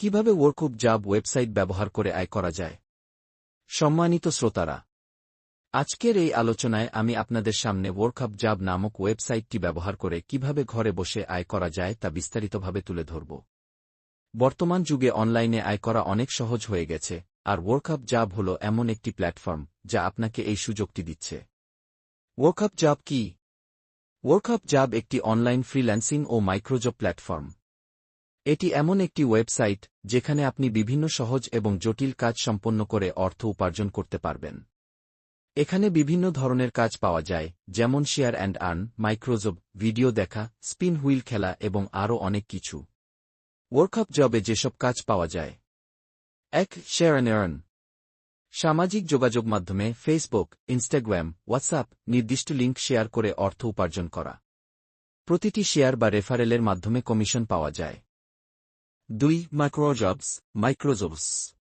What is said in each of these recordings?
কীভাবে ওয়ার্কউপ জাব ওয়েবসাইট ব্যবহার করে আয় করা যায়? সম্মানিত শ্রোতারা, আজকের এই আলোচনায় আমি আপনাদের সামনে ওয়ার্কআপ জাব নামক ওয়েবসাইটটি ব্যবহার করে কীভাবে ঘরে বসে আয় করা যায় তা বিস্তারিতভাবে তুলে ধরব। বর্তমান যুগে অনলাইনে আয় করা অনেক সহজ হয়ে গেছে, আর ওয়ার্কআপ জাব হল এমন একটি প্ল্যাটফর্ম যা আপনাকে এই সুযোগটি দিচ্ছে। ওয়ার্কআপ জাব কি? ওয়ার্কআপ জাব একটি অনলাইন ফ্রিল্যান্সিং ও মাইক্রোজব প্ল্যাটফর্ম। এটি এমন একটি ওয়েবসাইট যেখানে আপনি বিভিন্ন সহজ এবং জটিল কাজ সম্পন্ন করে অর্থ উপার্জন করতে পারবেন। এখানে বিভিন্ন ধরনের কাজ পাওয়া যায়, যেমন share and earn, microjob, video দেখা, স্পিন হুইল খেলা এবং আরও অনেক কিছু। ওয়ার্কআপ জবে যেসব কাজ পাওয়া যায়। এক, শেয়ার অ্যান্ড আর্ন। সামাজিক যোগাযোগ মাধ্যমে ফেসবুক, ইনস্টাগ্রাম, হোয়াটসঅ্যাপ নির্দিষ্ট লিঙ্ক শেয়ার করে অর্থ উপার্জন করা। প্রতিটি শেয়ার বা রেফারেলের মাধ্যমে কমিশন পাওয়া যায়। দুই মাইক্রোজবস মাইক্রোজবস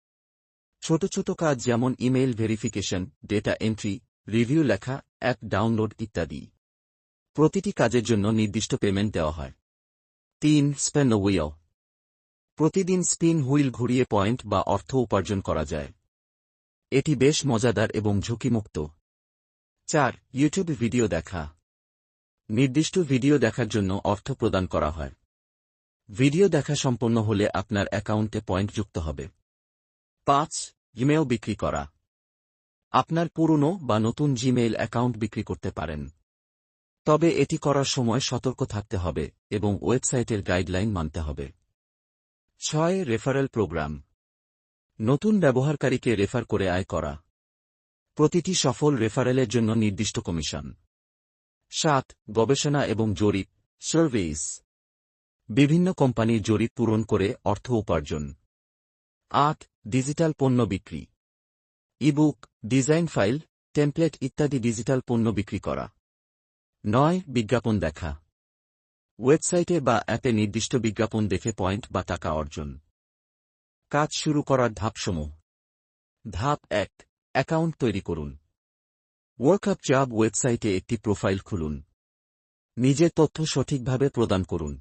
ছোট ছোট কাজ যেমন email verification, data entry, review লেখা, অ্যাপ ডাউনলোড ইত্যাদি। প্রতিটি কাজের জন্য নির্দিষ্ট পেমেন্ট দেওয়া হয়। তিন স্পেন হুইল প্রতিদিন স্পিন হুইল ঘুরিয়ে পয়েন্ট বা অর্থ উপার্জন করা যায়। এটি বেশ মজাদার এবং ঝুঁকিমুক্ত। চার ইউটিউব ভিডিও দেখা। নির্দিষ্ট ভিডিও দেখার জন্য অর্থ প্রদান করা হয়। ভিডিও দেখা সম্পন্ন হলে আপনার অ্যাকাউন্টে পয়েন্ট যুক্ত হবে। পাঁচ, ইমেল বিক্রি করা। আপনার পুরনো বা নতুন জিমেইল অ্যাকাউন্ট বিক্রি করতে পারেন। তবে এটি করার সময় সতর্ক থাকতে হবে এবং ওয়েবসাইটের গাইডলাইন মানতে হবে। ছয়, রেফারেল প্রোগ্রাম। নতুন ব্যবহারকারীকে রেফার করে আয় করা। প্রতিটি সফল রেফারেলের জন্য নির্দিষ্ট কমিশন। সাত, গবেষণা এবং জরিপ সার্ভেইস বিভিন্ন কোম্পানির জরিপ পূরণ করে অর্থ উপার্জন। আট, ডিজিটাল পণ্য বিক্রি। ইবুক, ডিজাইন ফাইল, টেমপ্লেট ইত্যাদি ডিজিটাল পণ্য বিক্রি করা। নয়, বিজ্ঞাপন দেখা। ওয়েবসাইটে বা অ্যাপে নির্দিষ্ট বিজ্ঞাপন দেখে পয়েন্ট বা টাকা অর্জন। কাজ শুরু করার ধাপসমূহ। ধাপ এক, অ্যাকাউন্ট তৈরি করুন। ওয়ার্কআপ জাব ওয়েবসাইটে একটি প্রোফাইল খুলুন। নিজের তথ্য সঠিকভাবে প্রদান করুন।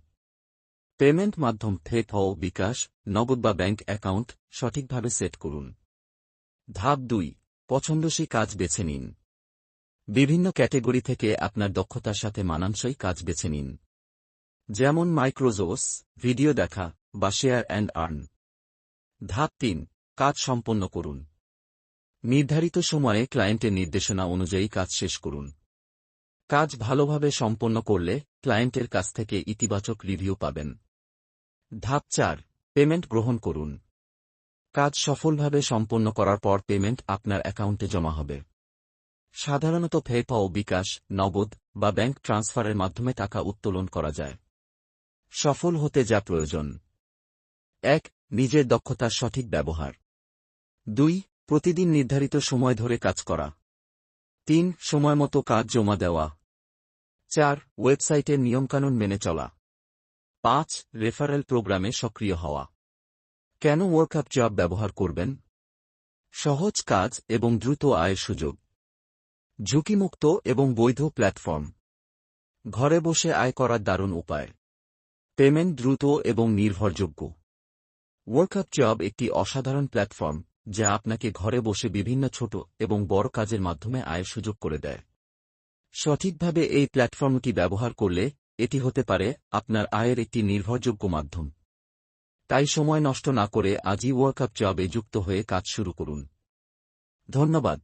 পেমেন্ট মাধ্যম থেট হও বিকাশ, নগদ বা ব্যাংক অ্যাকাউন্ট সঠিকভাবে সেট করুন। ধাপ দুই পছন্দসী কাজ বেছে নিন। বিভিন্ন ক্যাটেগরি থেকে আপনার দক্ষতার সাথে মানানসই কাজ বেছে নিন। যেমন মাইক্রোজোস, ভিডিও দেখা বা শেয়ার অ্যান্ড আর্ন। ধাপ তিন, কাজ সম্পন্ন করুন। নির্ধারিত সময়ে ক্লায়েন্টের নির্দেশনা অনুযায়ী কাজ শেষ করুন। কাজ ভালোভাবে সম্পন্ন করলে ক্লায়েন্টের কাছ থেকে ইতিবাচক রিভিউ পাবেন। ধাপ চার পেমেন্ট গ্রহণ করুন। কাজ সফলভাবে সম্পন্ন করার পর পেমেন্ট আপনার অ্যাকাউন্টে জমা হবে। সাধারণত পেপাও বিকাশ, নগদ বা ব্যাংক ট্রান্সফারের মাধ্যমে টাকা উত্তোলন করা যায়। সফল হতে যা প্রয়োজন। এক, নিজের দক্ষতার সঠিক ব্যবহার। দুই, প্রতিদিন নির্ধারিত সময় ধরে কাজ করা। তিন, সময়মতো কাজ জমা দেওয়া। চার ওয়েবসাইটের নিয়মকানুন মেনে চলা। পাঁচ, রেফারেল প্রোগ্রামে সক্রিয় হওয়া। কেন ওয়ার্কআপ জব ব্যবহার করবেন? সহজ কাজ এবং দ্রুত আয়ের সুযোগ। ঝুঁকিমুক্ত এবং বৈধ প্ল্যাটফর্ম ঘরে বসে আয় করার দারুণ উপায়। পেমেন্ট দ্রুত এবং নির্ভরযোগ্য। ওয়ার্কআপ জব একটি অসাধারণ প্ল্যাটফর্ম যা আপনাকে ঘরে বসে বিভিন্ন ছোট এবং বড় কাজের মাধ্যমে আয়ের সুযোগ করে দেয়। সঠিকভাবে এই প্ল্যাটফর্মটি ব্যবহার করলে এটি হতে পারে আপনার আয়ের একটি নির্ভরযোগ্য মাধ্যম। তাই সময় নষ্ট না করে আজই ওয়ার্কআপ জবে যুক্ত হয়ে কাজ শুরু করুন। ধন্যবাদ।